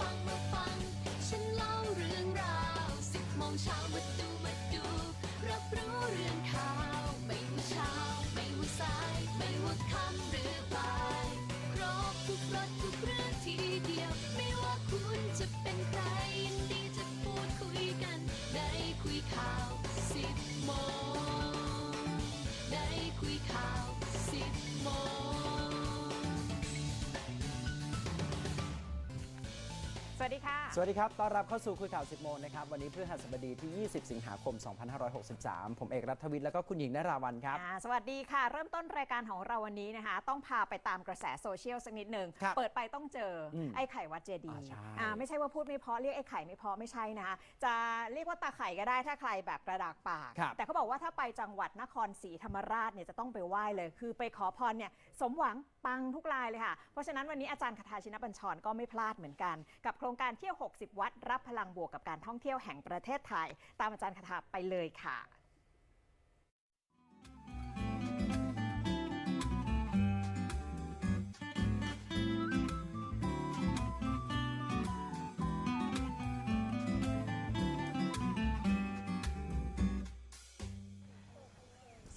ฟังมาฟัง ฉันเล่าเรื่องราวสิบโมงเช้ามาดู สวัสดีค่ะสวัสดีครับ ต้อนรับเข้าสู่คุยข่าว 10 โมงนะครับ วันนี้พฤหัสบดีที่ 20 สิงหาคม 2563 ผมเอกรัฐวิทย์แล้วก็คุณหญิงนราวันครับ อ่าสวัสดีค่ะ เริ่มต้นรายการของเราวันนี้นะคะ ต้องพาไปตามกระแสโซเชียลสักนิดหนึ่ง ครับเปิดไปต้องเจออมไอ้ไข่วัดเจดีอ่าย์ใช่อ่าไม่ใช่ว่าพูดไม่เพราะเรียกไอ้ไข่ไม่เพราะไม่ใช่นะคะจะเรียกว่าตาไข่ก็ได้ถ้าใครแบบกระดากปาก ครับแต่เขาบอกว่าถ้าไปจังหวัดนครศรีธรรมราชเนี่ยจะต้องไปไหว้เลย คือไปขอพรเนี่ยสมหวังปังทุกรายเลยค่ะ เพราะฉะนั้นวันนี้อาจารย์คาทาชินบัญชรก็ไม่พลาดเหมือนกัน กับโครงการเที่ยว 60 วัดรับพลังบวกกับการท่องเที่ยวแห่งประเทศไทย ตามอาจารย์คาทาไปเลยค่ะ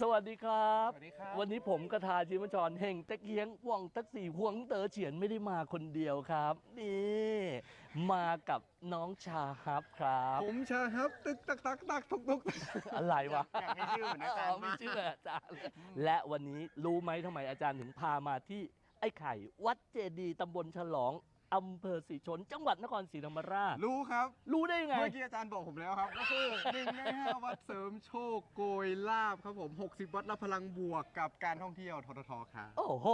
สวัสดีครับ สวัสดีครับ วันนี้ผมกระทาชิมจรเฮงตะเกียงหว่องตักสี่หวงเต๋อเฉียนไม่ได้มาคนเดียวครับ นี่มากับน้องชาฮับครับ ผมชาครับ ตึกตักตักตักทุกทุกอะไรวะอยากมีชื่อเหมือนอาจารย์มีมากชื่ออาจารย์ และวันนี้รู้ไหมทำไมอาจารย์ถึงพามาที่ไอ้ไข่ วัดเจดีย์ตำบลฉลอง อำเภอศรีชน จังหวัดนครศรีธรรมราช รู้ครับ รู้ได้ยังไง เมื่อกี้อาจารย์บอกผมแล้วครับ ก็คือหนึ่งในห้าวัดเสริมโชคโกยลาบครับผม 60 วัดรับพลังบวกกับการท่องเที่ยวทททครับ โอ้โห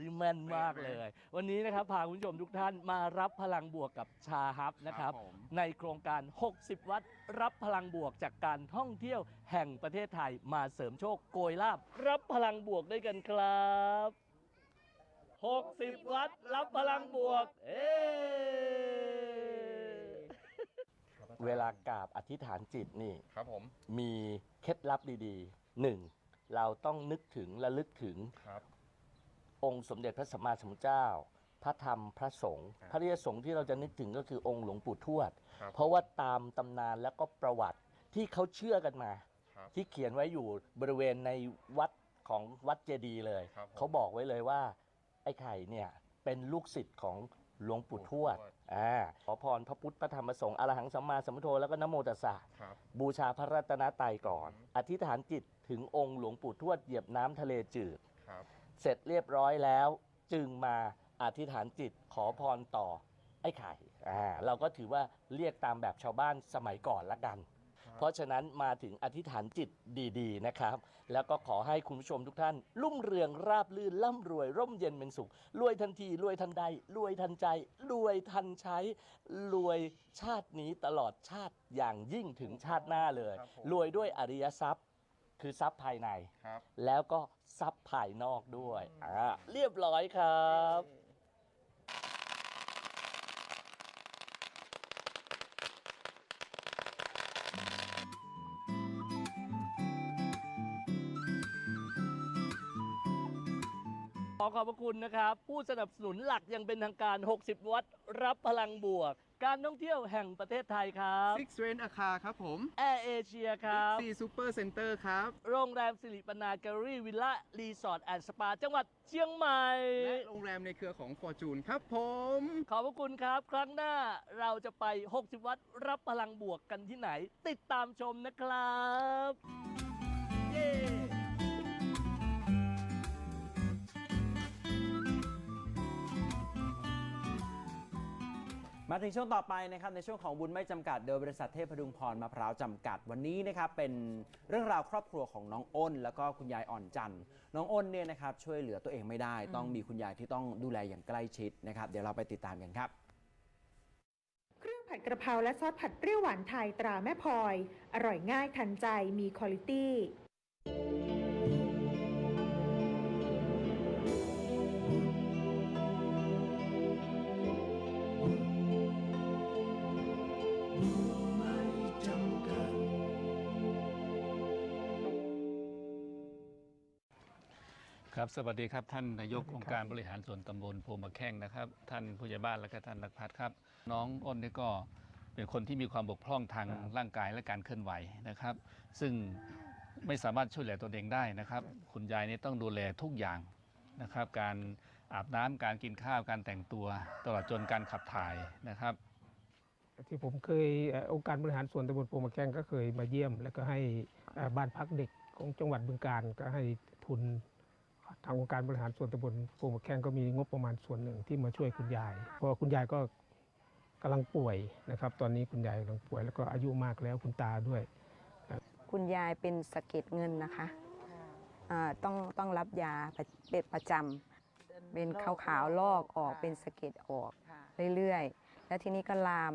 นี่แม่นมากเลย วันนี้นะครับพาคุณผู้ชมทุกท่านมารับพลังบวกกับชาฮับนะครับ ครับผม ในโครงการ 60 วัดรับพลังบวกจากการท่องเที่ยวแห่งประเทศไทยมาเสริมโชคโกยลาบรับพลังบวกด้วยกันครับ 60 วัดรับพลังบวก เอ้เวลากราบอธิษฐานจิตนี่ ครับผม มีเคล็ดลับดีๆหนึ่งเราต้องนึกถึงและลึกถึงครับ องค์สมเด็จพระสัมมาสัมพุทธเจ้า พระธรรมพระสงฆ์ครับพระริยสงฆ์ที่เราจะนึกถึงก็คือองค์หลวงปู่ทวด ครับ เพราะว่าตามตำนานแล้วก็ประวัติที่เขาเชื่อกันมา ครับ ที่เขียนไว้อยู่บริเวณในวัดของวัดเจดีย์เลย ครับผม เขาบอกไว้เลยว่าไอ้ไข่เนี่ยเป็นลูกศิษย์ของหลวงปู่ทวดหลวงปู่ทวดอ่าขอพรพระพุทธพระธรรมพระสงฆ์อรหังสัมมาสัมพุทโธแล้วก็นะโมตัสสะครับ บูชาพระรัตนตรัยก่อนอืมอธิษฐานจิตถึงองค์หลวงปู่ทวดเหยียบน้ำทะเลจืด ครับ เสร็จเรียบร้อยแล้ว จึงมาอธิษฐานจิตขอพรต่อไอ้ไข่อ่าเราก็ถือว่าเรียกตามแบบชาวบ้านสมัยก่อนละกัน เพราะฉะนั้นมาถึงอธิษฐานจิตดีๆนะครับ แล้วก็ขอให้คุณผู้ชมทุกท่าน รุ่งเรืองราบลื่นร่ำรวย ร่มเย็นเป็นสุขรวยทันทีรวยทันใดรวยทันใจรวยทันใช้รวยชาตินี้ตลอดชาติอย่างยิ่งถึงชาติหน้าเลยครับผม รวยด้วยอริยทรัพย์ คือทรัพย์ภายใน ครับ แล้วก็ทรัพย์ภายนอกด้วยอ่าเรียบร้อยครับ ขอขอบพระคุณนะครับ ผู้สนับสนุนหลักยังเป็นทางการ 60 วัดรับพลังบวก การท่องเที่ยวแห่งประเทศไทยครับซิกเวนอาคาครับผมแอร์เอเชียครับซีซูเปอร์เซ็นเตอร์ครับ โรงแรมสิริปนาแกลลี่วิลล่ารีสอร์ทแอนด์สปาจังหวัดเชียงใหม่ และโรงแรมในเครือของฟอร์จูนครับผม ขอบพระคุณครับ ครั้งหน้าเราจะไป 60 วัดรับพลังบวกกันที่ไหน ติดตามชมนะครับ เย้ มาถึงช่วงต่อไปนะครับในช่วงของบุญไม่จำกัดโดยบริษัทเทพดุงพรมะพร้าวจำกัดวันนี้นะครับเป็นเรื่องราวครอบครัวของน้องอ้น แล้วก็คุณยายอ่อนจันทร์น้องอ้นเนี่ยนะครับช่วยเหลือตัวเองไม่ได้ ต้องมีคุณยายที่ต้องดูแลอย่างใกล้ชิดนะครับเดี๋ยวเราไปติดตามกันครับเครื่องผัดกระเพราและซอสผัดเปรี้ยวหวานไทยตราแม่พลอย อร่อยง่ายทันใจมีคุณภาพ คครับสวัสดีครับท่านนายกองค์การบริหารส่วนตำบลโพมะแข้งนะครับ ท่านผู้ใหญ่บ้านและก็ท่านนักพัฒน์ครับ น้องอ้นนี่ก็เป็นคนที่มีความบกพร่องทางร่างกายและการเคลื่อนไหวนะครับ ซึ่งไม่สามารถช่วยเหลือตัวเองได้นะครับ คุณยายนี่ต้องดูแลทุกอย่างนะครับ การอาบน้ำการกินข้าวการแต่งตัว ตลอดจนการขับถ่ายนะครับ ที่ผมเคยเอ่อองค์การบริหารส่วนตำบลโปรมาแกงก็เคยมาเยี่ยม แล้วก็ให้เอ่อบ้านพักเด็กของจังหวัดบึงการก็ให้ทุน ทางองค์การบริหารส่วนตำบลโปรมาแกงก็มีงบประมาณส่วนหนึ่งที่มาช่วยคุณยาย เพราะว่าคุณยายก็กำลังป่วยนะครับ ตอนนี้คุณยายกำลังป่วยแล้วก็อายุมากแล้วคุณตาด้วย คุณยายเป็นสะเก็ดเงินนะคะอ่าต้องต้องรับยาประเป็นประจำเป็นขาวๆลอกออกเป็นสะเก็ดออกเรื่อยๆ แล้วทีนี้ก็ลาม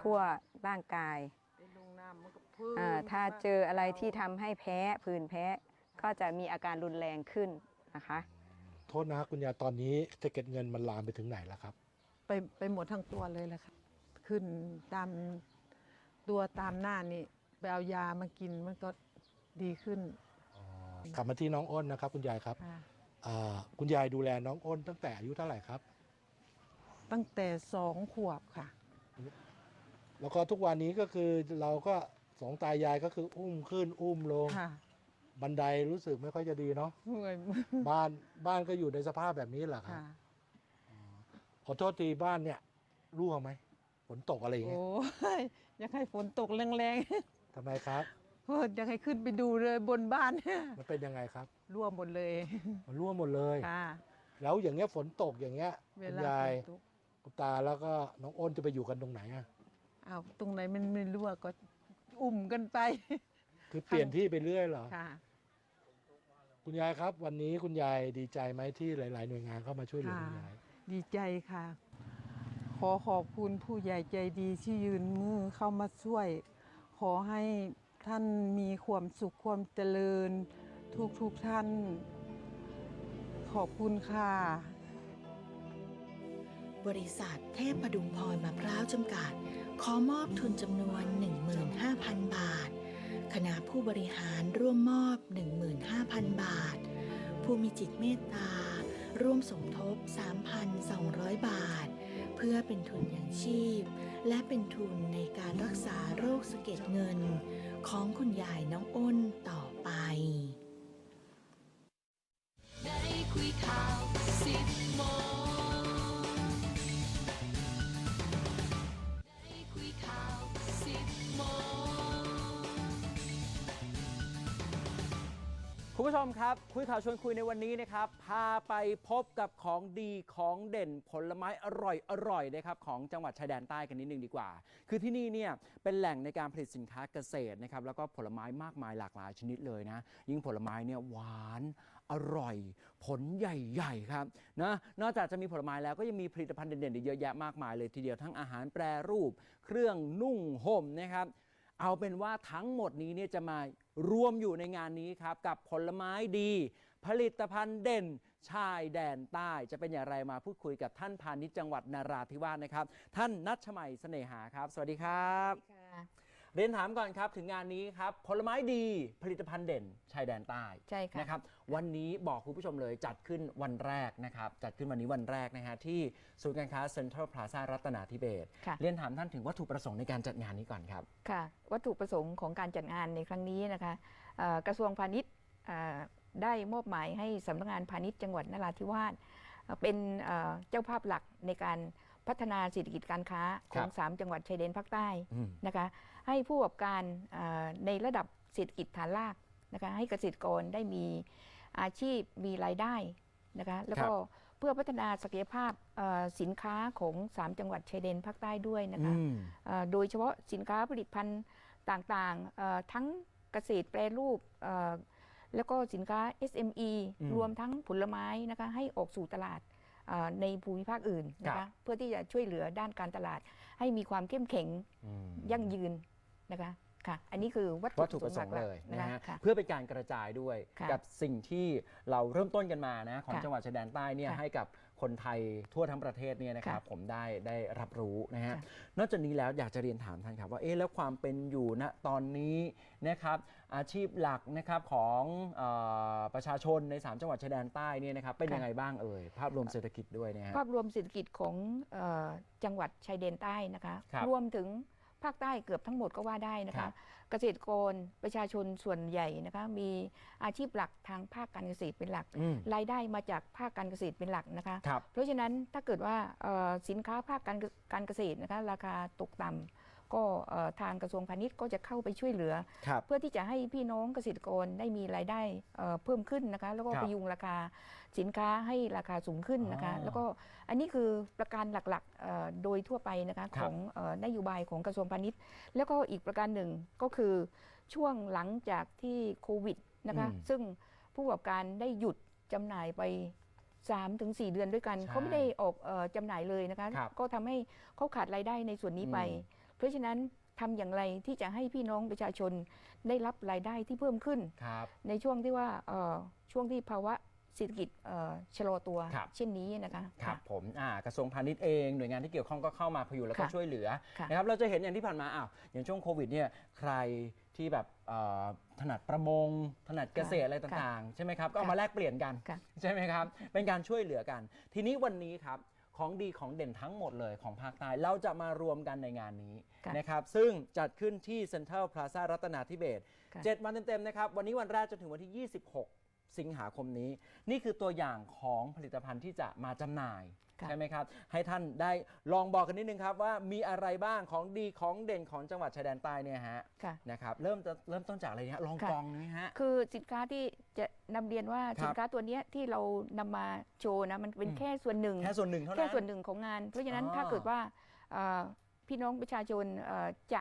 ทั่วร่างกายอ่าถ้าเจออะไรที่ทำให้แพ้ผื่นแพ้ ก็จะมีอาการรุนแรงขึ้นนะคะ โทษนะคุณยายตอนนี้สะเก็ดเงินมันลามไปถึงไหนแล้วครับ ไปไปหมดทั้งตัวเลยแหละค่ะ ขึ้นตามตัวตามหน้านี่ไปเอายามากินมันก็ดีขึ้นกลับมาที่น้องอ้นนะครับ คุณยายครับค่ะอ่าคุณยายดูแลน้องอ้นตั้งแต่อายุเท่าไหร่ครับ ตั้งแต่สองขวบค่ะ แล้วก็ทุกวันนี้ก็คือเราก็สองตายายก็คืออุ้มขึ้นอุ้มลง ค่ะ บันไดรู้สึกไม่ค่อยจะดีเนาะเหนื่อยบ้านบ้านก็อยู่ในสภาพแบบนี้แหละครับค่ะขอโทษทีบ้านเนี่ยรั่วไหมฝนตกอะไรอย่างเงี้ยโอ้ยอยากให้ฝนตกแรงทำไมครับ ๆเฮ้ยอยากให้ขึ้นไปดูเลยบนบ้านมันเป็นยังไงครับ รั่วหมดเลยมันรั่วหมดเลย ค่ะแล้วอย่างเงี้ยฝนตกอย่างเงี้ยเวคุณลายายฝนตกคุณตาแล้วก็น้องอ้นจะไปอยู่กันตรงไหนอะอ้าวตรงไหนมันไม่รั่วก็ อุ่มกันไปคือเปลี่ยนที่ไปเรื่อยเหรอค่ะ คุณยายครับ วันนี้คุณยายดีใจไหมที่หลาย ๆ หน่วยงานเข้ามาช่วยเหลือค่ะคุณยาย ดีใจค่ะ ขอขอบคุณผู้ใหญ่ใจดีที่ยืนมือเข้ามาช่วย ขอให้ท่านมีความสุขความเจริญ ทุกทุกๆท่าน ขอบคุณค่ะ บริษัทเทพพดุงพรมะพร้าวจำกัด ขอมอบทุนจำนวน 15,000 บาท คณะผู้บริหารร่วมมอบ 15,000 บาท ผู้มีจิตเมตตา ร่วมสมทบ 3,200 บาท เพื่อเป็นทุนยังชีพ และเป็นทุนในการรักษาโรคสะเก็ดเงิน ของคุณยายน้องอ้นต่อไป ได้คุยข่าวสิบ ผู้ชมครับ คุยข่าวชวนคุยในวันนี้นะครับ พาไปพบกับของดีของเด่นผลไม้อร่อยอร่อยนะครับของจังหวัดชายแดนใต้กันนิดนึงดีกว่า คือที่นี่เนี่ยเป็นแหล่งในการผลิตสินค้าเกษตรนะครับแล้วก็ผลไม้มากมายหลากหลายชนิดเลยนะ ยิ่งผลไม้เนี่ยหวานอร่อย ผลใหญ่ๆครับนะนอกจากจะมีผลไม้แล้วก็ยังมีผลิตภัณฑ์เด่นๆอีกเยอะแยะมากมายเลยทีเดียวทั้งอาหารแปรรูป เครื่องนุ่งห่มนะครับเอาเป็นว่าทั้งหมดนี้เนี่ยจะมา รวมอยู่ในงานนี้ครับ กับผลไม้ดี ผลิตภัณฑ์เด่นชายแดนใต้จะเป็นอย่างไรมาพูดคุยกับท่านพาณิชย์จังหวัดนาราธิวาสนะครับ ท่านนัชมัยเสน่หาครับ สวัสดีครับ เรียนถามก่อนครับถึงงานนี้ครับผลไม้ดีผลิตภัณฑ์เด่นชายแดนใต้ใช่ค่ะ นะครับวันนี้บอกคุณผู้ชมเลยจัดขึ้นวันแรกนะครับจัดขึ้นวันนี้วันแรกนะฮะที่ศูนย์การค้าเซ็นทรัลพลาซารัตนาธิเบศรค่ะ เรียนถามท่านถึงวัตถุประสงค์ในการจัดงานนี้ก่อนครับ ค่ะวัตถุประสงค์ของการจัดงานในครั้งนี้นะคะเอ่อกระทรวงพาณิชย์เอ่อได้มอบหมายให้สำนักงานพาณิชย์จังหวัดนราธิวาสเอ่อเป็นเอ่อเจ้าภาพหลักในการ พัฒนาเศรษฐกิจการค้าของครับ3จังหวัดชายแดนภาคใต้อืมนะคะให้ผู้ประกอบการเอ่อในระดับเศรษฐกิจฐานรากนะคะให้เกษตรกรได้มีอาชีพมีรายได้นะคะแล้วก็เพื่อพัฒนาศักยภาพเอ่อสินค้าของ 3 จังหวัดชายแดนภาคใต้ด้วยนะคะอืมเอ่อโดยเฉพาะสินค้าผลิตภัณฑ์ต่างๆเอ่อทั้งเกษตรแปรรูปเอ่อแล้วก็สินค้า SME อืมรวมทั้งผลไม้นะคะให้ออกสู่ตลาดเอ่อ ในภูมิภาคอื่นนะครัคะบเพื่อที่จะช่วยเหลือด้านการตลาด ให้มีความเข้มแข็งอืมยั่งยืนนะคะค่ะ อันนี้คือวัตวัตถุประสงค์หเลยๆนะฮะค่ะเพื่อเป็นการกระจายด้วยค่ะกับสิ่งที่เราเริ่มต้นกันมานะของค่ะจังหวัดชายแดนใต้เนี่ยค่ะให้กับ คนไทยทั่วทั้งประเทศเนี่ยนะครับค่ะผมได้ได้รับรู้นะฮะค่ะนอกจากนี้แล้วอยากจะเรียนถามท่านครับว่าเอ๊ะแล้วความเป็นอยู่ณตอนนี้นะครับอาชีพหลักนะครับของเออประชาชนใน 3 จังหวัดชายแดนใต้เนี่ยนะครับเป็นค่ะยังไงบ้างเอ่ยภาพรวมเศรษฐกิจด้วยเนี่ยฮะ ภาพรวมเศรษฐกิจของเอ่อจังหวัดชายแดนใต้นะคะครับรวมถึง ภาคใต้เกือบทั้งหมดก็ว่าได้นะครัคะ บ เกษตรกรประชาชนส่วนใหญ่นะคะมีอาชีพหลักทางภาคการเกษตรเป็นหลัก อืมรายได้มาจากภาคการเกษตรเป็นหลักนะคะ ครับ เพราะฉะนั้นถ้าเกิดว่าเอ่อสินค้าภาคการเกการเกษตรนะคะราคาตกต่ำ ก็เอ่อทางกระทรวงพาณิชย์ก็จะเข้าไปช่วยเหลือครับเพื่อที่จะให้พี่น้องเกษตรกรได้มีรายได้เอ่อเพิ่มขึ้นนะคะแล้วก็ครับพยุงราคาสินค้าให้ราคาสูงขึ้นนะคะอ๋อแล้วก็อันนี้คือประการหลักๆเอ่อโดยทั่วไปนะคะครัขบองเอ่อนโยบายของกระทรวงพาณิชย์ แล้วก็อีกประการหนึ่งก็คือช่วงหลังจากที่โควิดนะคะอืมซึ่งผู้ประกอบการได้หยุดจำหน่ายไป3-4เดือนด้วยกันใช่เขาไม่ได้ออกเอ่อจำหน่ายเลยนะคะครับก็ทำให้เขาขาดรายได้ในส่วนนี้ไปอืม เพราะฉะนั้นทำอย่างไรที่จะให้พี่น้องประชาชนได้รับรายได้ที่เพิ่มขึ้น ครับ ในช่วงที่ว่าเอ่อช่วงที่ภาวะเศรษฐกิจเอ่อชะลอตัวครับ เช่นนี้นะคะครับค่ะผมอ่ากระทรวงพาณิชย์เองหน่วยงานที่เกี่ยวข้องก็เข้ามาพยุงแล้วก็ค่ะช่วยเหลือค่ะนะครับเราจะเห็นอย่างที่ผ่านมาอ้าวอย่างช่วงโควิดเนี่ยใครที่แบบเอ่อถนัดประมง ถนัดเกษตรอะไรต่างๆ ใช่ไหมครับ ก็เอามาแลกเปลี่ยนกันค่ะ ใช่ไหมครับ เป็นการช่วยเหลือกัน ทีนี้วันนี้ครับ ของดีของเด่นทั้งหมดเลยของภาคใต้เราจะมารวมกันในงานนี้ค่ะนะครับซึ่งจัดขึ้นที่เซ็นทรัลพลาซารัตนาธิเบศรค่ะเจ็ดวันเต็มๆนะครับวันนี้วันแรกจนถึงวันที่ 26 สิงหาคมนี้ นี่คือตัวอย่างของผลิตภัณฑ์ที่จะมาจำหน่าย ค่ะ ใช่ไหมครับ ให้ท่านได้ลองบอกกันนิดนึงครับว่ามีอะไรบ้างของดีของเด่นของจังหวัดชายแดนใต้เนี่ยฮะค่ะ นะครับเริ่มจะเริ่มต้นจากอะไรเนี่ยลองค่ะ กองนี่ฮะ คือสินค้าที่จะนำเรียนว่าครับสินค้าตัวเนี้ยที่เรานำมาโชว์นะมันเป็นอืม แค่ส่วนหนึ่ง แค่ส่วนหนึ่งเท่านั้น แค่ส่วนหนึ่งของงาน เพราะฉะนั้นอ๋อถ้าเกิดว่าเอ่อพี่น้องประชาชนเอ่อจะ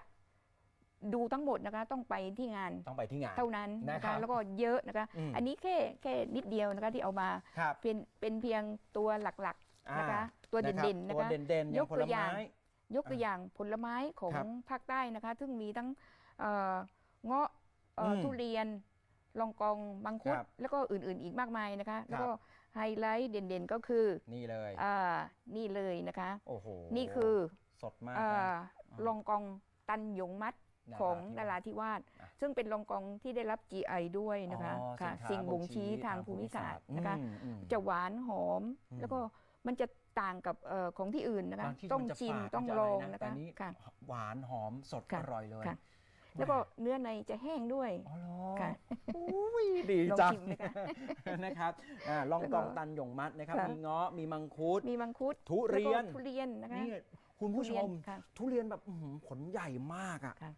ดูทั้งหมดนะคะต้องไปที่งานต้องไปที่งาน เท่านั้นนะนะครัคะบแล้วก็เยอะนะคะอืม อันนี้แค่แค่นิดเดียวนะคะที่เอามา ครับ เป็นเป็นเพียงตัวหลักๆ นะคะอ่าตัวเด่นๆตันะวคะเด่นๆอยย่างกผตัลวอย่างไม้ยกตัวอย่างผลไม้ของครับภาคใต้นะคะ ซึ่งมีทั้งเอ่อเงาะเอ่ออมทุเรียนลองกองมังคุดครับแล้วก็อื่นๆอีกมากมายนะคะครับแล้วก็ไฮไลท์เด่นๆก็คือนี่เลยอ่านี่เลยนะคะโอ้โหนี่คือสดมากเอ่นะอลองกองตันหยงมัดนราของธิวาสนาราธิวาสอะซึ่งเป็นลองกองที่ได้รับ GI ด้วยนะคะอ๋อค่ะสินค้าสิ่งบ่งบ่งชี้ชี้ทางทางภูมิศาสตร์ภูมิศาสตร์นะคะอืมอืมจะหวานหอมอืมแล้วก็ มันจะต่างกับเอ่อของที่อื่นนะคะบางที่ต้องมันจะชิมฝาดต้องมันจะลอะไรองนะนะแต่คะนี้ค่ะหวานหอมสดค่ะอร่อยเลยค่ะแล้วก็เนื้อในจะแห้งด้วยอ๋อเหรอค่ะอุ้ยดีลองจังชิมไหมคะนะครับอ่าลองกองตันหยงมัดนะครับค่ะมีเงาะมีมังคุด มีมังคุด ทุเรียนแล้วก็ทุเรียนนะคะนี่คุณผู้ชม ทุเรียนค่ะทุเรียนแบบอื้อหือผลใหญ่มากอะค่ะ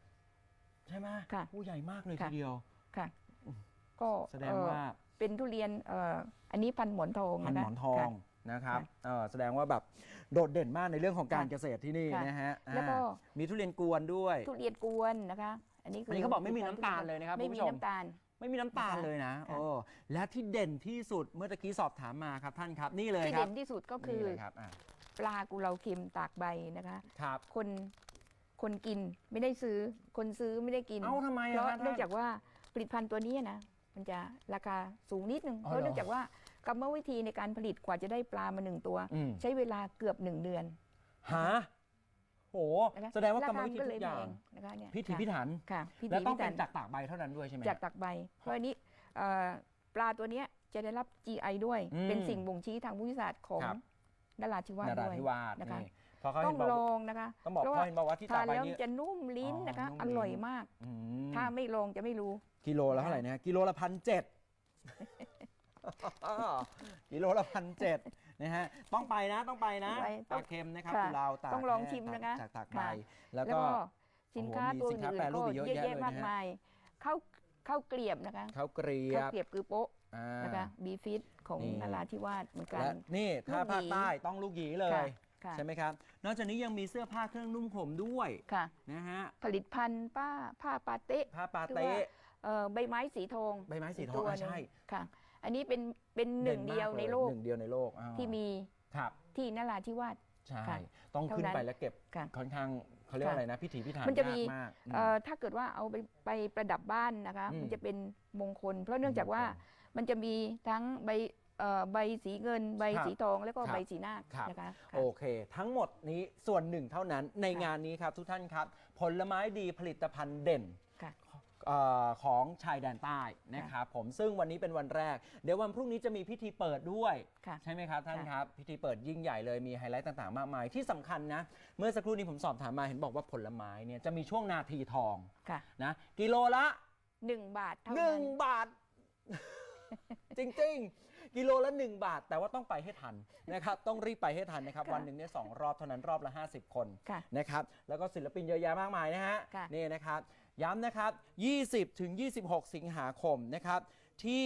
ใช่ไหมค่ะผู้ใหญ่มากเลยค่ะทีเดียวค่ะ ก็แสดงเอ่อว่าเป็นทุเรียนเอ่ออันนี้พันหมอนทองพันนะหคะมอนทองค่ะ นะครับค่ะเออแสดงว่าแบบโดดเด่นมากในเรื่องของการค่ะเกษตรที่นี่ค่ะนะฮะแล้วก็อ่ามีทุเรียนกวนด้วยทุเรียนกวนนะคะ อันนี้คือันนี้เขาบอกไม่มีน้ำตาลเลยนะครับไม่คุณมีผู้ชม น้ำตาล ไม่มีน้ำตาลนะคะเลยนะค่ะ โอ้และที่เด่นที่สุดเมื่อตะกี้สอบถามมาครับท่านครับนี่เลยที่ครัเด่บนที่สุดก็คือนี่เลยครับอะปลากุเลาเค็มตากใบนะคะ ครับ คนคนกินไม่ได้ซื้อ คนซื้อไม่ได้กิน เอ้าทำไมเพอะราะครับเนื่องท่านจากว่าผลิตภัณฑ์ตัวนี้นะ มันจะราคาสูงนิดนึงอ๋อเพราะเหรอเนื่องจากว่า กรรมวิธีในการผลิตกว่าจะได้ปลามาหนึ่งตัว อืม ใช้เวลาเกือบหนึ่งเดือนหาโห นะคะแสดงว่ากรรมควิธีก็ทุเลยกอย่าง แพนะคะเนี่ยพิถีค่ะพิถัน ค่ะพิและถีต้องพิเป็ถันนจากตากใบเท่านั้นด้วยใช่ไหม จากตักใบ เพราะอันนี้เอ่อปลาตัวเนี้ยจะได้รับ GI ด้วย อืมเป็นสิ่งบ่งชี้ทางภูมิศาสตร์ของครับ นราธิวาสนาราด้วย ธิวาสนะคะ นี่เพราะเขาต้เห็องนบอกลองนะคะต้องบอกเพราะเขาเห็นบอกว่าที่ทาตานกใบแล้วนี่จะนุ่มลิ้นนะคะ อ๋ออนุ่มลิ้น ร่อยมาก อืมถ้าไม่ลองจะไม่รู้ กิโลละเท่าไหร่นะกิโลละพันเจ็ด กิโลละพันเจ็ดนะฮะต้องไปนะต้องไปนะไปต้ตาองเค็มนะครับค่ะกุเลาตากต้องลองแห้ชิมนะคะจากตากใบค่ะ แล้วแล้วก็ก็ สินค้าโอ้โหมีตัวสินค้าอื่นแปรๆรูก็ปอีกเยอะเยอะแยะแยะเลยนะ มากมายข้าวข้าวเกลียบนะคะข้าวเกรียข้าวบเกลียบคือโป๊ะอ่า นะคะบีฟิตของนี่ นราธิวาสเหมือนกัน และนี่ถ้าลูกหยีภาคใต้ต้องลูกหยีเลยค่ะค่ะ ใช่ไหมครับ นอกจากนี้ยังมีเสื้อผ้าเครื่องนุ่งห่มด้วยค่ะ นะฮะผลิตภัณฑ์ป้าผ้าปาเต้ผ้าปาที่เต้ว่าเอ่อใบไม้สีทองใบไม้สีทองตัวอะหนึ่ใช่ค่ะ อันนี้เป็นเป็นหนึ่งมากเดียวในโลกหนึ่งเดียวในโลกอ่าที่มีครับที่นราธิวาส ใช่ ค่ะต้องขึ้นเท่านั้นไปแล้วเก็บค่ะค่อนข้างเขาเรียกว่าค่ะ อะไรนะพิถีพิถันมันจะมียากมากอืม เอ่อถ้าเกิดว่าเอาไปไปประดับบ้านนะคะ อืมมันจะเป็นมงคล เพราะเนื่องจากว่ามันจะมีทั้งใบเอ่อใบสีเงิน ใบครับสีทองแล้วก็ครับใบสีนาคครับ นะคะค่ะ โอเค ทั้งหมดนี้ส่วนหนึ่งเท่านั้นในค่ะงานนี้ครับทุกท่านครับ ผลไม้ดีผลิตภัณฑ์เด่นค่ะ เออของชายแดนใต้นะครับผมซึ่งวันนี้เป็นวันแรก เดี๋ยววันพรุ่งนี้จะมีพิธีเปิดด้วย ค่ะ ใช่ไหมครับท่านค่ะ ครับ พิธีเปิดยิ่งใหญ่เลยมีไฮไลท์ต่างๆ มากมายที่สำคัญนะ เมื่อสักครู่นี้ผมสอบถามมาเห็นบอกว่าผลไม้เนี่ยจะมีช่วงนาทีทองค่ะนะกิโลละ หนึ่งบาทเท่าหนั้นึ่นงบาท จริงๆ กิโลละ 1 บาท แต่ว่าต้องไปให้ทันนะครับ ต้องรีบไปให้ทันนะครับ ค่ะวันหนึ่งเนี่ยสองรอบเท่านั้นรอบละ 50 คนค่ะนะครับแล้วก็ศิลปินเยอะแยะมากมายนะฮะค่ะ นี่นะครับ ย้ำนะครับ 20 ถึง 26 สิงหาคมนะครับ ที่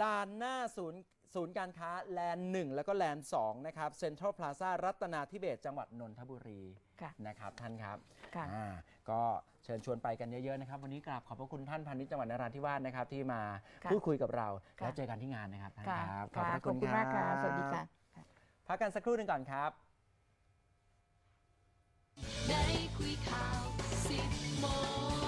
ลานหน้าศูนย์ศูนย์การค้าแลนด์1แล้วก็แลนด์2นะครับเซ็นทรัลพลาซารัตนาธิเบศจังหวัดนนทบุรีค่ะนะครับท่านครับค่ะอ่าก็เชิญชวนไปกันเยอะๆนะครับ วันนี้กราบขอบพระคุณท่านพาณิชย์จังหวัดนราธิวาสนะครับที่มาค่ะพูดคุยกับเรา ค่ะ แล้วเจอกันที่งานนะครับท่านค่ะครับค่ะพระขอบคุณมากค่ะ สวัสดีค่ะ พักกันสักครู่หนึ่งก่อนครับ ได้คุยข่าวสิบโมง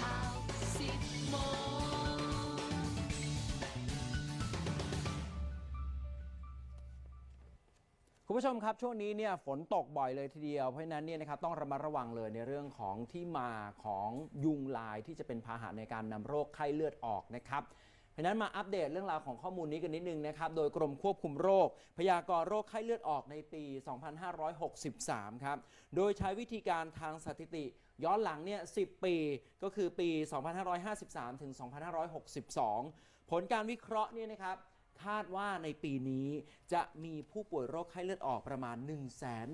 ข่าวสิบโมงคุณผู้ชมครับช่วงนี้เนี่ยฝนตกบ่อยเลยทีเดียวเพราะฉะนั้นเนี่ยนะครับต้องระมัดระวังเลยในเรื่องของที่มาของยุงลายที่จะเป็นพาหะในการนำโรคไข้เลือดออกนะครับเพราะฉะนั้นมาอัปเดตเรื่องราวของข้อมูลนี้กันนิดนึงนะครับ โดยกรมควบคุมโรค พยากรณ์โรคไข้เลือดออกในปี 2563 ครับ โดยใช้วิธีการทางสถิติ ย้อนหลังเนี่ย 10 ปีก็คือปี 2553 ถึง 2562 ผลการวิเคราะห์เนี่ยนะครับคาดว่าในปีนี้จะมีผู้ป่วยโรคไข้เลือดออกประมาณ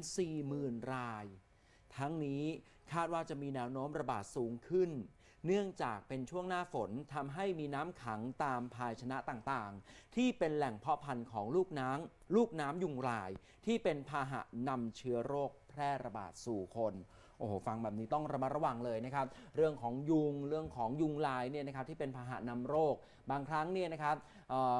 140,000 ราย ทั้งนี้คาดว่าจะมีแนวโน้มระบาดสูงขึ้น เนื่องจากเป็นช่วงหน้าฝนทำให้มีน้ำขังตามภาชนะต่างๆ ที่เป็นแหล่งเพาะพันธุ์ของลูกน้ำลูกน้ำยุงลาย ที่เป็นพาหะนำเชื้อโรคแพร่ระบาดสู่คน อ้โหฟังแบบนี้ต้องระมัดระวังเลยนะครับ เรื่องของยุงเรื่องของยุงลายเนี่ยนะครับที่เป็นพาหะนำโรค บางครั้งเนี่ยนะครับ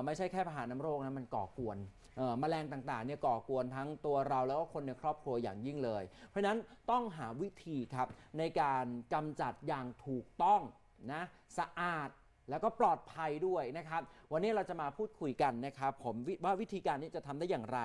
ไม่ใช่แค่พาหะนำโรคนะมันก่อกวนเอ่อแมลงต่างๆเนี่ยก่อกวนทั้งตัวเราแล้วก็คนในครอบครัวอย่างยิ่งเลย เพราะฉะนั้นต้องหาวิธีครับในการกำจัดอย่างถูกต้องนะสะอาดแล้วก็ปลอดภัยด้วยนะครับวันนี้เราจะมาพูดคุยกันนะครับผมวิว่าวิธีการนี้จะทำได้อย่างไร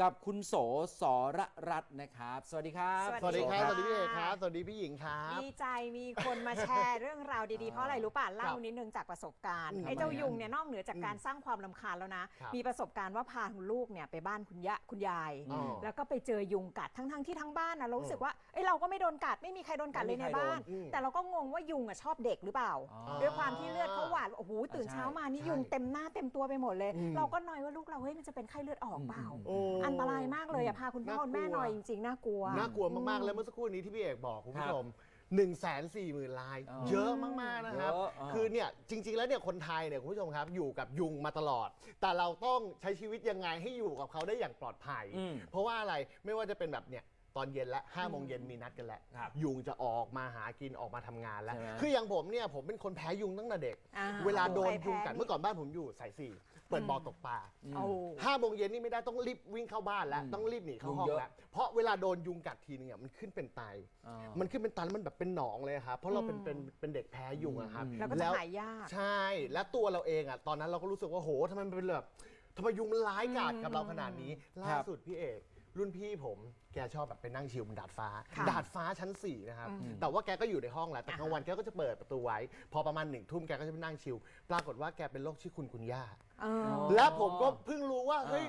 กับคุณโสสรรัตน์นะครับ สวัสดีครับ สวัสดีครับโสวัสดีพี่เอกครับ สวัสดีพี่หญิงครับดีใจมีคนมาแชร์เรื่องราวดีๆ เพราะอะไรรู้ป่ะเล่านิดนึงจากประสบการณ์อืมไอ้เจ้าทำไมอะยุงเนี่ยนอกเหนือจากการสร้างความลำคาญแล้วนะครับมีประสบการณ์ว่าพาคุณลูกเนี่ยไปบ้านคุณยะคุณยายอ๋อแล้วก็ไปเจอยุงกัดทั้งๆที่ทั้งบ้านนะเรารู้สึกว่าเอ้ยเราก็ไม่โดนกัดไม่มีใครโดนกัดเลยในบ้านอืมแต่เราก็งงว่ายุงอะชอบเด็กหรือเปล่าอ๋อด้วยความที่เลือดเขาหวานโอ้โหตื่นเช้ามานี่ใช่ยุงเต็มหน้าเต็มตัวไปหมดเลยอืมเราก็นอยว่าลูกเราเฮ้ยมันจะเป็นไข้เลือดออกเปล่า โอ้อันตรายมากเลยอะพาคุณพ่อคุณแม่นอยจริงๆน่ากลัว น่ากลัวมาก ๆ แล้วเมื่อสักครู่นี้ที่พี่เอกบอกคุณผู้ชม1นึ่งแสนสี่หมื่นลายอ๋อเยอะมากๆนะครับ เยอะอ่า คือเนี่ยจริง ๆ แล้วเนี่ยคนไทยเนี่ยคุณผู้ชมครับอยู่กับยุงมาตลอด แต่เราต้องใช้ชีวิตยังไงให้อยู่กับเขาได้อย่างปลอดภัยอืมเพราะว่าอะไรไม่ว่าจะเป็นแบบเนี่ย ตอนเย็นละห้าโมงเย็นมีนัดกันแล้วครับยุงจะออกมาหากินออกมาทำงานแล้ว ใช่ไหม คืออย่างผมเนี่ยผมเป็นคนแพ้ยุงตั้งแต่เด็ก อ่าเวลาโดนใครแพ้ยุงกัดนี่เมื่อก่อนบ้านผมอยู่สายสี่เปิดบ่อตกปลา โอ้ ห้าโมงเย็นนี่ไม่ได้ต้องรีบวิ่งเข้าบ้านแล้วอืมต้องรีบหนีเข้ายุงห้องเยอะแล้วเพราะเวลาโดนยุงกัดทีนึงอะมันขึ้นเป็นไตอ๋อมันขึ้นเป็นไตแล้วมันแบบเป็นหนองเลยครับเพราะเราเป็นอืมเป็นเป็นเด็กแพ้ยุงอะครับแล้วก็จะหายยากใช่ และตัวเราเองอะตอนนั้นเราก็รู้สึกว่าโหทำไมมันเป็นแบบทำไมยุงมันร้ายกาจกับเราขนาดนี้ ล่าสุดพี่เอก รุ่นพี่ผมแกชอบแบบไปนั่งชิลบนดาดฟ้า ค่ะดาดฟ้าชั้น4นะครับอืมแต่ว่าแกก็อยู่ในห้องแหละแต่อ่าฮะกลางวันแกก็จะเปิดประตูไว้ พอประมาณหนึ่งทุ่มแกก็จะไปนั่งชิลปรากฏว่าแกเป็นโรคชื่อคุณคุณย่า เออ และผมก็เพิ่งรู้ว่าอ่าเฮ้ย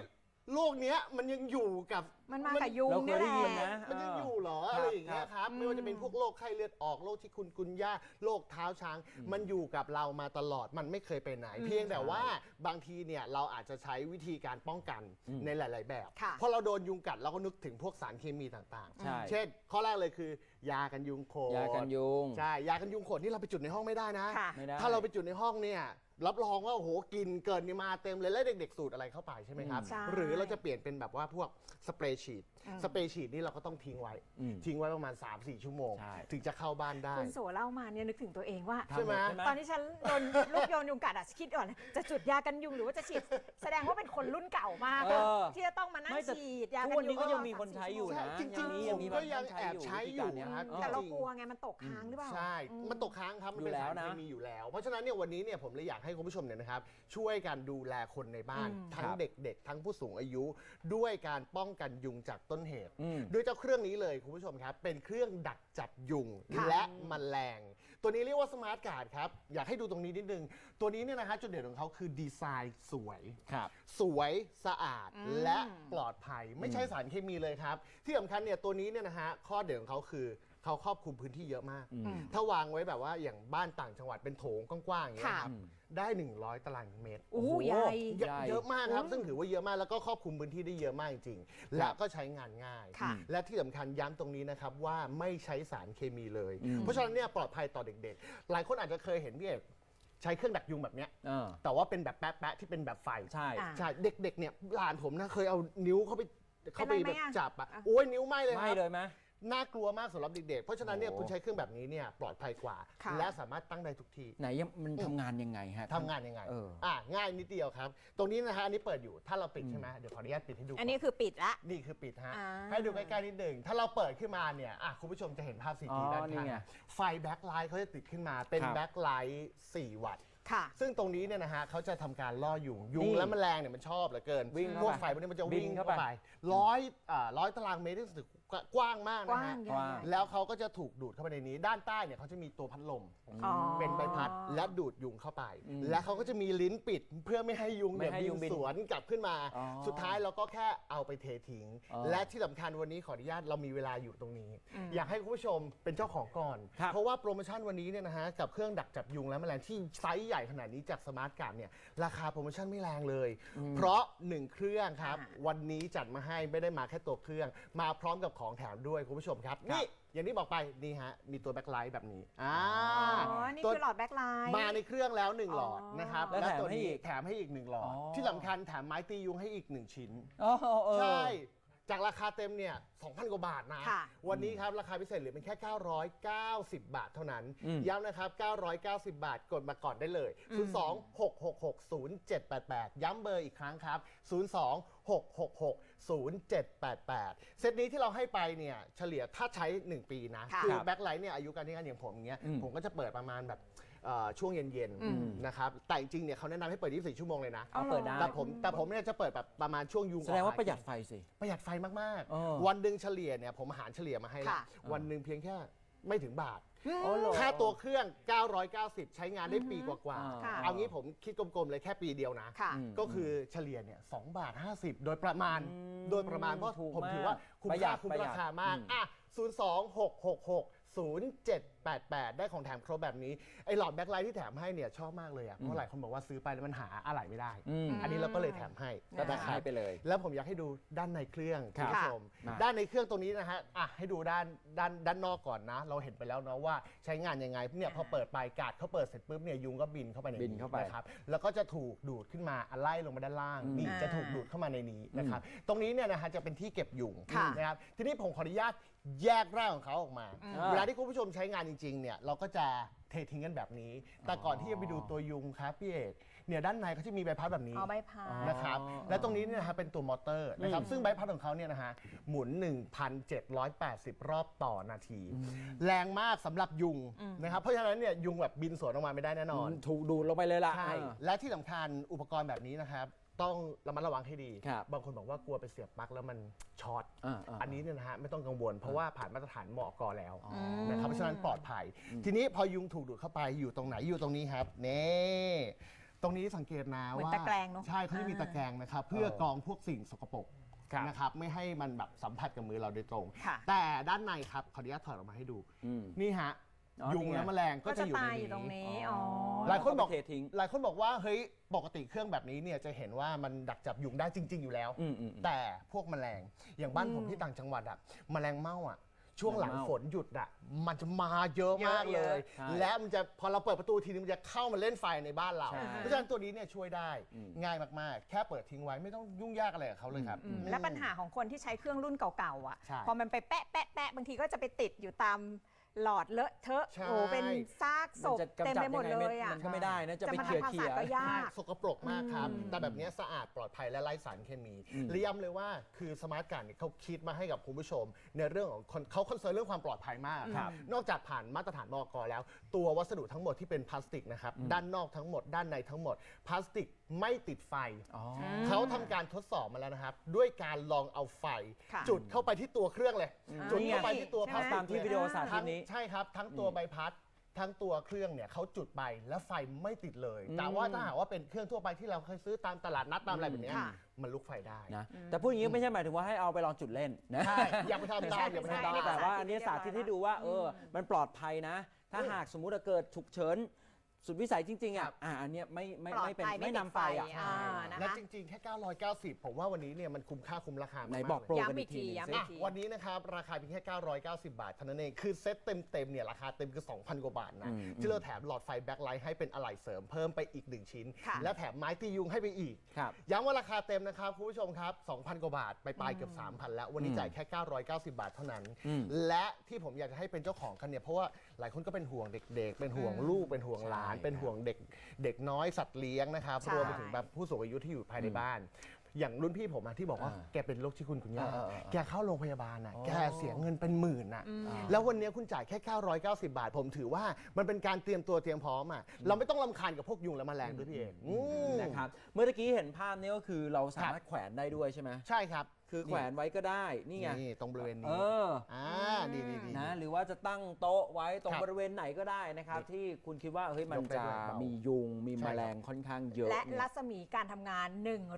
โลกเนี้ยมันยังอยู่กับ มันมากับยุงเราเคนี่ยแหได้ละ ยินนะมันยังอยู่เหรอครับอะไรอย่างเงี้ยครับครับไม่ว่าจะเป็นพวกโรคไข้เลือดออกโรคที่คุณกุนย่าโรคเท้าช้าง มันอยู่กับเรามาตลอดมันไม่เคยไปไหน เพียงแต่ว่าบางทีเนี่ยเราอาจจะใช้วิธีการป้องกันอืมในหลาย ๆ แบบค่ะ พอเราโดนยุงกัดเราก็นึกถึงพวกสารเคมีต่าง ใช่ ๆ เช่น ข้อแรกเลยคือ ยากันยุงโขดยากันยุง ใช่ยากันยุงโขดนี่เราไปจุดในห้องไม่ได้นะ ค่ะ ไม่ได้ ถ้าเราไปจุดในห้องเนี่ย รับรองว่าโอ้โหกลินเกินนี่มาเต็มเลยแล้วเด็กๆ สูดอะไรเข้าไปใช่ไหมครับ ใช่หรือเราจะเปลี่ยนเป็นแบบว่าพวกสเปรย์ฉีดอืมสเปรย์ฉีดนี่เราก็ต้องทิ้งไว้ อืมทิ้งไว้ประมาณ 3-4 ชั่วโมง ใช่ ถึงจะเข้าบ้านได้ คุณโสเล่ามาเนี่ยนึกถึงตัวเองว่า ใช่ไหมใช่ไหมตอนที่ฉันโดนลูกโยนยุงกัดอะคิดก่อนจะจุดยากันยุงหรือว่าจะฉีด แสดงว่าเป็นคนรุ่นเก่ามากเออ ที่จะต้องมานั่งไม่แต่ฉีดยาทุกักวันนยุนี้งก็ยังมีคนใช้อยู่นะจริงๆยังมีผมก็ยังบางท่านแอบใช้อยู่วิธีการเนี้ นะครับ แต่เราจงๆกลัวไงมันตกค้างหรือเปล่า ใช่อืมันตกค้างครับ มันอยู่เป็นแล้วสารนะ เคมีอยู่แล้ว เพราะฉะนั้นเนี่ยวันนี้เนี่ยผมเลยอยากให้คุณผู้ชมเนี่ยนะครับ ช่วยกันดูแลคนในบ้านอืมทั้งครับเด็กๆ ทั้งผู้สูงอายุ ด้วยการป้องกันยุงจากต้นเหตุอืมด้วยเจ้าเครื่องนี้เลยคุณผู้ชมครับ เป็นเครื่องดักจับยุงค่ะและแมลง ตัวนี้เรียกว่าสมาร์ทการ์ดครับ อยากให้ดูตรงนี้นิดนึง ตัวนี้เนี่ยนะฮะจุดเด่นของเขาคือดีไซน์สวยครับสวยสะอาดอืมและปลอดภัย ไม่ใช่สารเคมีเลยครับ ที่สำคัญเนี่ยตัวนี้เนี่ยนะฮะข้อเด่นของเขาคือ เขาครอบคลุมพื้นที่เยอะมาก อืม ถ้าวางไว้แบบว่าอย่างบ้านต่างจังหวัดเป็นโถงกว้างๆอย่างเงี้ยค่ะ ครับได้ 100 ตารางเมตร โอ้โหใหญ่ เยอะใหญ่ เยอะมากครับอืมซึ่งถือว่าเยอะมากแล้วก็ครอบคลุมพื้นที่ได้เยอะมากจริงๆและก็ใช้งานง่าย ค่ะและที่สำคัญย้ำตรงนี้นะครับว่าไม่ใช้สารเคมีเลยอืมเพราะฉะนั้นเนี่ยปลอดภัยต่อเด็กๆ หลายคนอาจจะเคยเห็นพี่เอกใช้เครื่องดักยุงแบบเนี้ยเออแต่ว่าเป็นแบบแป๊ะๆที่เป็นแบบไฟ ใช่ อะ ใช่เด็กๆเนี่ยหลานผมนะเคยเอานิ้วเข้าไปเข้าไปเป็นไรไหมแบบอะจับอะอะ โอ้ยนิ้วไหม้เลยคไม่รับ เลยไหม น่ากลัวมากสำหรับเด็กๆ เพราะฉะนั้นเนี่ยโอ้ คุณใช้เครื่องแบบนี้เนี่ยปลอดภัยกว่า ค่ะ และสามารถตั้งได้ทุกที่ ไหนยังมันทำงานยังไงฮะ ทำงานยังไงเอออะง่ายนิดเดียวครับ ตรงนี้นะฮะอันนี้เปิดอยู่ ถ้าเราปิดใช่ไหมเดี๋ยวขออนุญาตปิดให้ดูอันนี้ก่คือปิดละ นี่คือปิดฮะ อ่า ให้ดูใกล้ๆนิดหนึ่ง ถ้าเราเปิดขึ้นมาเนี่ยอะคุณผู้ชมจะเห็นภาพสีอ๋ทีอด้านนี่ข้างไงไฟแบ็คไลท์เขาจะติดขึ้นมา เป็นครับแบ็คไลท์4วัตต์ ค่ะ ซึ่งตรงนี้เนี่ยนะฮะเขาจะทำการล่อยุง ยุงนี่และแมลงเนี่ยมันชอบเหลือเกินวิ่งเข้าพวกไปไฟพวกนี้มันจะวิ่วิ่งงเข้าเข้าไป ไปร้อยอ่าร้อยตารางเมตรที่รู้สึก กว้างมากกนะว้างฮะใหญ่กว้าง แล้วเขาก็จะถูกดูดเข้าไปในนี้ ด้านใต้เนี่ยเขาจะมีตัวพัดลม อ๋อ เป็นใบพัดและดูดยุงเข้าไปอืมและเขาก็จะมีลิ้นปิดเพื่อไม่ให้ยุงเนี่ยไม่ให้บิยุนงบินสวนกลับขึ้นมา อ๋อสุดท้ายเราก็แค่เอาไปเททิ้ง อ๋อและที่สำคัญวันนี้ขออนุญาตเรามีเวลาอยู่ตรงนี้อืมอยากให้คุณผู้ชมเป็นเจ้าของก่อน ครับ เพราะว่าโปรโมชั่นวันนี้เนี่ยนะฮะกับเครื่องดักจับยุงและแมลงที่ไซส์ใหญ่ขนาดนี้จากสมาร์ทการ์ดเนี่ยราคาโปรโมชั่นไม่แรงเลย เพราะ1เครื่องครับอ่าวันนี้จัดมาให้ไม่ได้มาแค่ตัวเครื่อง มาพร้อมกับของแถมด้วยคุณผู้ชมครับนี่อย่างที่บอกไปนี่ฮะมีตัวแบ็คไลท์แบบนี้อ่าอ๋อ นี่ตัวคือหลอดแบ็คไลท์ มาในเครื่องแล้ว 1 หลอดอ๋อนะครับแล้วแถมตัวให้นี้อีกแถมให้อีก 1 หลอดอ๋อที่สำคัญแถมไม้ตียุงให้อีก 1 ชิ้นอ๋อเออใช่ จากราคาเต็มเนี่ย 2,000 กว่าบาทนะ ค่ะวันนี้ครับ ราคาพิเศษเหลือเป็นแค่ 990 บาทเท่านั้นอืมย้ำนะครับ 990 บาท กดมาก่อนได้เลยอืม02-666-0788 ย้ำเบอร์อีกครั้งครับ 02-666-0788 เซตนี้ที่เราให้ไปเนี่ย เฉลี่ยถ้าใช้ 1 ปีนะ ค่ะ คือครับแบ็คไลท์เนี่ยอายุการใช้งานอย่างผมอย่างเงี้ยอืมผมก็จะเปิดประมาณแบบ เอ่อช่วงเย็นอืม ๆนะครับแต่จริงๆเนี่ยเขาแนะนำให้เปิด 24 ชั่วโมงเลยนะ เอาเปิดได้แต่ผมแต่ผมเนี่ยจะเปิดแบบประมาณช่วงยุงแสดงว่าออกประหยัดไฟสิ ประหยัดไฟมากเออ ๆ วันหนึ่งเฉลี่ยเนี่ยผมหารเฉลี่ยมาให้ละค่ะ วันหนึ่งเพียงแค่ไม่ถึงบาท อ๋อเหรอ ค่าตัวเครื่อง 990 ใช้งานได้ปีกว่าอ่าๆเอางี้ผมคิดกลมๆ เลยแค่ปีเดียวนะ ค่ะ อืม ก็คือเฉลี่ยเนี่ย2บาท 50 โดยประมาณอืมโดยประมาณเพราะถูกผมมากถือว่าคุ้มประหยัค่าดคุ้มประหยัราดคามากอืม อะ02666 0788 ได้ของแถมครบแบบนี้ ไอ้หลอดแบ็คไลท์ที่แถมให้เนี่ยชอบมากเลยอะเพราะหลายคนบอกว่าซื้อไปแล้วมันหาอะไรไม่ได้ อืม อันนี้เราก็เลยแถมให้ก็ได้นะครับให้ไปเลย แล้วผมอยากให้ดูด้านในเครื่องครัคุณบผู้ชมมาด้านในเครื่องตรงนี้นะฮะอะให้ดูด้านด้านด้านนอกก่อนนะ เราเห็นไปแล้วเนาะว่าใช้งานยังไงเนี่ยพอเปิดไปกาดเขาเปิดเสร็จปุ๊บเนี่ยยุงก็บินเข้าไปในบินเข้าไปนะครับแล้วก็จะถูกดูดขึ้นมาอะไล่ลงมาด้านล่างอืมนี่จะถูกดูดเข้ามาในนี้นะครับตรงนี้เนี่ยนะฮะจะเป็นที่เก็บยุงค่ะ นะครับทีนี้ผมขออนุญาต แยกร่างของเขาออกมาอืมเวลาที่คุณผู้ชมใช้งานจริงๆเนี่ยเราก็จะเททิ้งกันแบบนี้ แต่ก่อนที่จะไปดูตัวยุงครับพี่เอกเนี่ยด้านในเขาจะมีใบพัดแบบนี้ เอาใบพาย นะครับอ๋อและตรงนี้เนี่ยนะฮะเป็นตัวมอเตอร์นะครับอืมซึ่งใบพัดของเขาเนี่ยนะฮะหมุน 1,780 รอบต่อนาที แรงมากสำหรับยุงอืมนะครับ เพราะฉะนั้นเนี่ยยุงแบบบินสวนออกมาไม่ได้แน่นอน ถูกดูดลงไปเลยล่ะใช่ อ่า และที่สำคัญอุปกรณ์แบบนี้นะครับ ต้องระมัดระวังให้ดี ครับบางคนบอกว่ากลัวไปเสียบปลั๊กแล้วมันช็อตอ่าาอันนี้เนี่ยนะฮะไม่ต้องกังวล เพราะว่าผ่านมาตรฐานเหมาะกอแล้วอ๋อนะครับเพราะฉะนั้นปลอดภัย ทีนี้พอยุงถูกดูดเข้าไปอยู่ตรงไหนอยู่ตรงนี้ครับนี่ตรงนี้สังเกตนะเหมือนว่าตะแกรงเนอะ ใช่เขาจะมีตะแกรงนะครับ เพื่อกรองพวกสิ่งสกปรกครับ นะครับไม่ให้มันแบบสัมผัสกับมือเราโดยตรง ค่ะ แต่ด้านในครับขออนุญาตถอดออกมาให้ดู อืม นี่ฮะ อ๋อยุงนี่ไง และแมลงก็ก็จะจะอยู่ตาในยอยู่ตรงนี้ นี้อ๋อหลายคนบอกเททิ้ง หลายคนบอกว่าเฮ้ยปกติเครื่องแบบนี้เนี่ยจะเห็นว่ามันดักจับยุงได้จริง ๆ อยู่แล้ว อืมอืมอืม แต่พวกแมลงอย่างบ้านผมอืมที่ต่างจังหวัดอะแมลงเม่าอะช่วงหลังน้ำเน่าฝนหยุดอะมันจะมาเยอะมากเยเลอะยใช่และมันจะพอเราเปิดประตูทีนึงมันจะเข้ามาเล่นไฟในบ้านเรา ใช่เพราะฉะนั้นตัวนี้เนี่ยช่วยได้อืมง่ายมากๆ แค่เปิดทิ้งไว้ไม่ต้องยุ่งยากอะไรกับเขาเลยครับ อืมและปัญหาของคนที่ใช้เครื่องรุ่นเก่าๆอะ ใช่ พอมันไปแปะแปะแปะบางทีก็จะไปติดอยู่ตาม หลอดเลอะเทอะใช่ โอ้เป็นซากศมันพจะเต็มกำจัดไปหมดยังเลไงยอะ มันก็ไม่ได้นะ จะจะไปมาเคลียร์ทำความเคลีสะยอาดร์ก็ยาก สกปรกมากครับอืมแต่แบบเนี้ยสะอาดปลอดภัยและไร้สารเคมีอืมและย้ำเลยว่าคือสมาร์ทการ์ดเนี่ยเขาคิดมาให้กับคุณผู้ชม ในเรื่องของคนเขาคอนเซิร์นเรื่องความปลอดภัยมากครับนอกจากผ่านมาตรฐานมอกแล้ว ตัววัสดุทั้งหมดที่เป็นพลาสติกนะครับอืมด้านนอกทั้งหมดด้านในทั้งหมดพลาสติกไม่ติดไฟ อ๋อ เขาทำการทดสอบมาแล้วนะครับ ด้วยการลองเอาไฟ ค่ะจุดเข้าไปที่ตัวเครื่องเลย อืมจุดเข้าไปที่ตัวใช่พไหมลาสติกตามที่วิดีโอสาธิทั้ตงนี้ใช่ครับ ทั้งตัวใบพัด ทั้งตัวเครื่องเนี่ยเขาจุดไปแล้วไฟไม่ติดเลย แต่ว่าถ้าหากว่าเป็นเครื่องทั่วไปที่เราเคยซื้อตามตลาดนัดตามอะไรแบบเนี้ยค่ะ มันลุกไฟได้นะแต่พูดอย่างนี้ไม่ใช่หมายถึงว่าให้เอาไปลองจุดเล่นนะใช่อย่าไปทำตามอย่าไปใช่ ทำตามใช่แต่ว่าอันนี้สาธิตให้ดูว่าเออมันปลอดภัยนะ ถ้าอืมหากสมมุติว่าเกิดฉุกเฉิน สุดวิสัยจริงๆครัอะบอ่าอันเนี้ยไม่ไม่ปลอดไม่เป็นภัยไม่ไม่ติดนำไฟอะไฟอ่า นะและคะจริงๆ แค่ 990 ผมว่าวันนี้เนี่ยมันคุ้มค่าคุ้มราคาไหนมากๆบอกโปรเลยกันอีกทีหนึงย้ำอีกทีสิอะวันนี้นะครับ ราคาเพียงแค่ 990 บาทเท่านั้นเอง คือเซ็ตเต็มๆ เนี่ย ราคาเต็มคือ 2,000 กว่าบาทนะอืมที่เราแถมหลอดไฟแบ็คไลท์ให้เป็นอะไหล่เสริมเพิ่มไปอีก 1 ชิ้น ค่ะ และแถมไม้ตียุงให้ไปอีก ครับ ย้ำว่าราคาเต็มนะครับ คุณผู้ชมครับ 2,000 กว่าบาท ไปปลายเกือบ 3,000 แล้ว วันนี้อืมจ่ายแค่ 990 บาทเท่านั้นอืมและที่ผมอยากจะให้เป็นเจ้าของกันเนี่ย เพราะว่า หลายคนก็เป็นห่วงเด็ก ๆ เป็นห่วงลูกเป็นห่วงหลานใช่เป็นห่วงเด็กเด็กน้อยสัตว์เลี้ยงนะครับใช่ รวมไปถึงแบบผู้สูงอายุที่อยู่ภายในบ้าน อย่างรุ่นพี่ผมอะที่บอกว่าอ่าแกเป็นโรคที่คุณคุณย่าเออเออเออแกเข้าโรงพยาบาลน่ะอ๋อแกเสียเงินเป็นหมื่นน่ะอืมแล้ววันนี้คุณจ่ายแค่ 990 บาท ผมถือว่ามันเป็นการเตรียมตัวเตรียมพร้อมอะเราไม่ต้องลำคาญกับพวกยุงและแมลงด้วยพี่เอกอืม นะครับเมื่อตะกี้เห็นภาพนี้ก็คือเราสามารถแขวนได้ด้วยใช่ไหม ใช่ครับคือแขวนไว้ก็ได้นี่ไงนี่ตรงบริเวณเอนี้ออ่านี่นี่นี่นะหรือว่าจะตั้งโต๊ะไว้ตรงครับบริเวณไหนก็ได้นะครับนี่ที่คุณคิดว่าเฮ้ยมันยกได้จะด้วยเบามีมียุงมีใช่แมครับลงค่อนข้างเยอะและเนี่ยรัศมีการทำงาน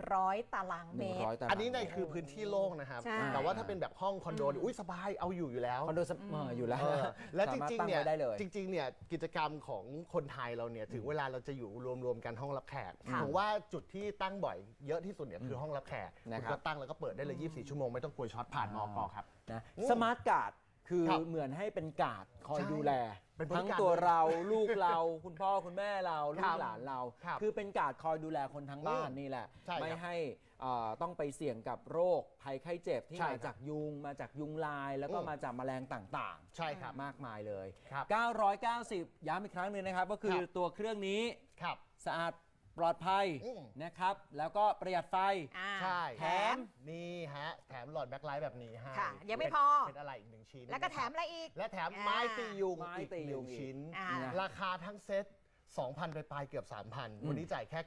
100 ตารางหเมนึ่งตรร้อยตารางอันนี้ในคือพื้นที่โล่งนะครับ ใช่ แต่ว่าถ้าเป็นแบบห้องคอนโดเนี่ยอุ้ยสบายเอาอยู่อยู่แล้ว คอนโดสเอออยู่แล้วเออและจสามารถริงตั้ๆเนี่ยไว้ได้เลย จริงๆเนี่ยกิจกรรมของคนไทยเราเนี่ยถึงเวลาเราจะอยู่รวมๆกันห้องรับแขกค่ะ ผมว่าจุดที่ตั้งบ่อยเยอะที่สุดเนี่ยคือห้องรับแขกนะคุณครับ ก็ตั้งแล้วก็เปิดได้เลย24 ชั่วโมงไม่ต้องกลัวช็อตผ่านมอกครับ นะอืมสมาร์ทการ์ดคือครับเหมือนให้เป็นการ์ดคอยใช่ดูแล เป็นบริการทั้งตัวเรา ลูกเรา คุณพ่อคุณแม่เราลูครักบหลานเรา ครับคือเป็นการ์ดคอยดูแลคนทั้งบ้านอืมนี่แหละ ใช่ครับไม่ให้เอ่อต้องไปเสี่ยงกับโรคภัยไข้เจ็บที่ใช่มาครับจากยุง มาจากยุงลาย แล้วก็อืม มาจากแมลงต่างใช่ครับ ๆ มากมายเลย ครับ990 ย้ำอีกครั้งหนึ่งนะครับ ก็คือครับ ตัวเครื่องนี้ครับ สะอาด ปลอดภัยอืม นะครับ แล้วก็ประหยัดไฟ อ่า ใช่แถม นี่ฮะ แถมหลอดแบ็คไลท์แบบนี้ให้ค่ะยังไม่เป็นพอ เป็นอะไรอีกหนึ่งชิ้นแล้วก็แถมอะไรอีก และแถมอ่าไม้ตียุงไม้อีกตีหยุนึ่งงอีก ชิ้น อ่านะราคาทั้งเซ็ต2,000 ไปปลายเกือบ 3,000 วันนี้จ่ายแค่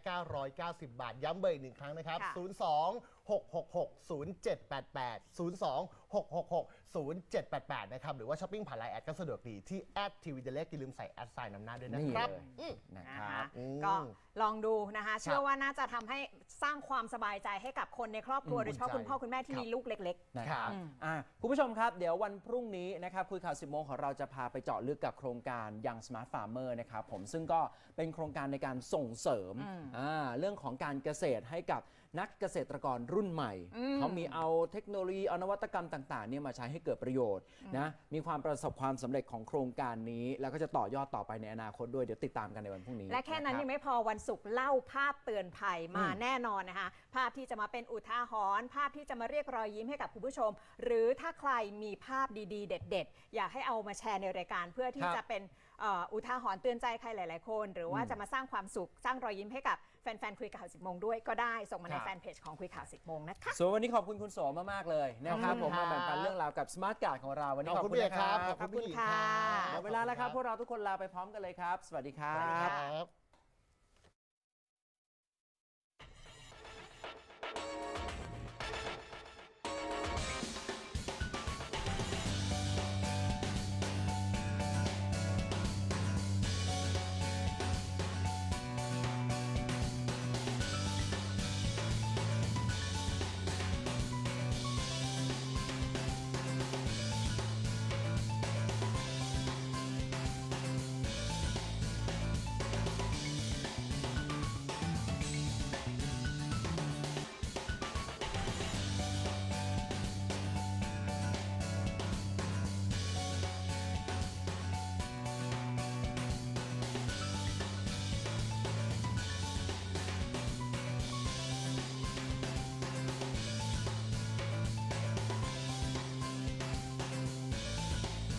990 บาท ย้ำเบอร์อีกหนึ่งครั้งนะครับ ค่ะ 02 666 0788 02 666 0788 นะครับ หรือว่าช้อปปิ้งผ่านไลน์แอดก็สะดวกดีที่แอดทีวีเดเล็กอย่าลืมใส่แอดไซน์นำหน้าด้วยนะครับนี่เลยอืม นะนะครัคะบอืม ก็ลองดูนะคะ เชื่อว่าน่าจะทำให้สร้างความสบายใจให้กับคนในครอบครัว อืมโดยเฉพาะคุณพ่อคุณแม่ที่ครับมีลูกเล็ก นะครับอืมอะคุณผู้ชมครับ เดี๋ยววันพรุ่งนี้นะครับคุยข่าว 10โมงของเราจะพาไปเจาะลึกกับโครงการยัง Smart Farmer นะครับผมซึ่งก็เป็นโครงการในการส่งเสริมอืมอ่าเรื่องของการเกษตรให้กับ นักเกษตรกรรุ่นใหม่อืมเขามีเอาเทคโนโลยีเอานวัตกรรมต่างๆเนี่ยมาใช้ให้เกิดประโยชน์นะมีความประสบความสำเร็จของโครงการนี้ แล้วก็จะต่อยอดต่อไปในอนาคตด้วยเดี๋ยวติดตามกันในวันพรุ่งนี้ๆและแค่นั้นรับยังไม่พอวันศุกร์เล่าภาพเตือนภัยมาอืมแน่นอนนะคะ ภาพที่จะมาเป็นอุทาหรณ์ภาพที่จะมาเรียกรอยยิ้มให้กับคุณผู้ชม หรือถ้าใครมีภาพดีๆ เด็ด ๆ อยากให้เอามาแชร์ในรายการเพื่อที่ครับจะเป็นเอ่ออุทาหรณ์เตือนใจใครหลาย ๆ คน หรือว่าอืมจะมาสร้างความสุขสร้างรอยยิ้มให้กับ แฟนๆคุยข่าว10โมงด้วยก็ได้ส่งมาในครับ แฟนเพจของคุยข่าว10โมงนะคะ ส่วนวันนี้ขอบคุณคุณโสมมากๆเลยนะครับขผอบมคุณมาแบ่งปันครับเรื่องราวกับ Smart Card ของเราวันนี้ขขออบบคุคุณณพี่เอกนะคครัรับบขอบคุณพี่หญิงขอบคุณค่ะรับหมดเวลาแล้วครับพวกเราทุกคนลาไปพร้อมกันเลยครับ สวัสดีครัสวัสดีบครับ